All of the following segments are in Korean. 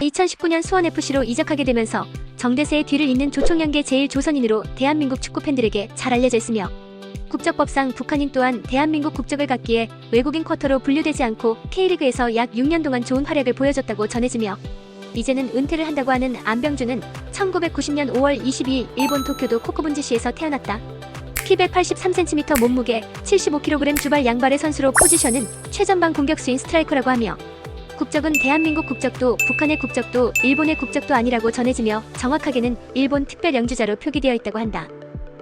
2019년 수원FC로 이적하게 되면서 정대세의 뒤를 잇는 조총련계 제1조선인으로 대한민국 축구 팬들에게 잘 알려져 있으며 국적법상 북한인 또한 대한민국 국적을 갖기에 외국인 쿼터로 분류되지 않고 K리그에서 약 6년 동안 좋은 활약을 보여줬다고 전해지며 이제는 은퇴를 한다고 하는 안병준은 1990년 5월 22일 일본 도쿄도 코코분지시에서 태어났다. 키 183cm 몸무게 75kg 주발 양발의 선수로 포지션은 최전방 공격수인 스트라이커라고 하며 국적은 대한민국 국적도 북한의 국적도 일본의 국적도 아니라고 전해지며 정확하게는 일본 특별 영주자로 표기되어 있다고 한다.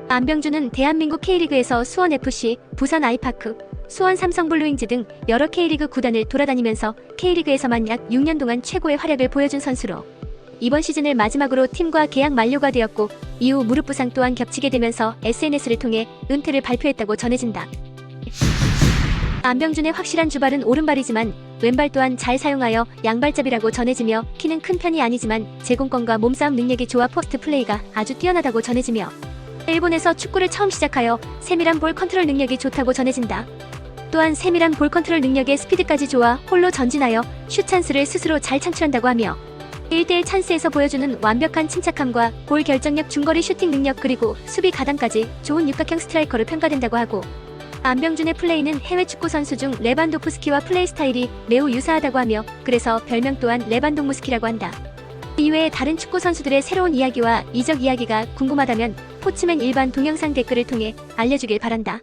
안병준은 대한민국 K리그에서 수원FC, 부산 아이파크, 수원 삼성블루잉즈 등 여러 K리그 구단을 돌아다니면서 K리그에서만 약 6년 동안 최고의 활약을 보여준 선수로 이번 시즌을 마지막으로 팀과 계약 만료가 되었고 이후 무릎 부상 또한 겹치게 되면서 SNS를 통해 은퇴를 발표했다고 전해진다. 안병준의 확실한 주발은 오른발이지만 왼발 또한 잘 사용하여 양발잡이라고 전해지며 키는 큰 편이 아니지만 제공권과 몸싸움 능력이 좋아 포스트 플레이가 아주 뛰어나다고 전해지며 일본에서 축구를 처음 시작하여 세밀한 볼 컨트롤 능력이 좋다고 전해진다. 또한 세밀한 볼 컨트롤 능력에 스피드까지 좋아 홀로 전진하여 슛 찬스를 스스로 잘 창출한다고 하며 1대1 찬스에서 보여주는 완벽한 침착함과 볼 결정력 중거리 슈팅 능력 그리고 수비 가담까지 좋은 육각형 스트라이커로 평가된다고 하고 안병준의 플레이는 해외 축구 선수 중 레반도프스키와 플레이 스타일이 매우 유사하다고 하며 그래서 별명 또한 레반동무스키라고 한다. 이외에 다른 축구 선수들의 새로운 이야기와 이적 이야기가 궁금하다면 포츠맨 일반 동영상 댓글을 통해 알려주길 바란다.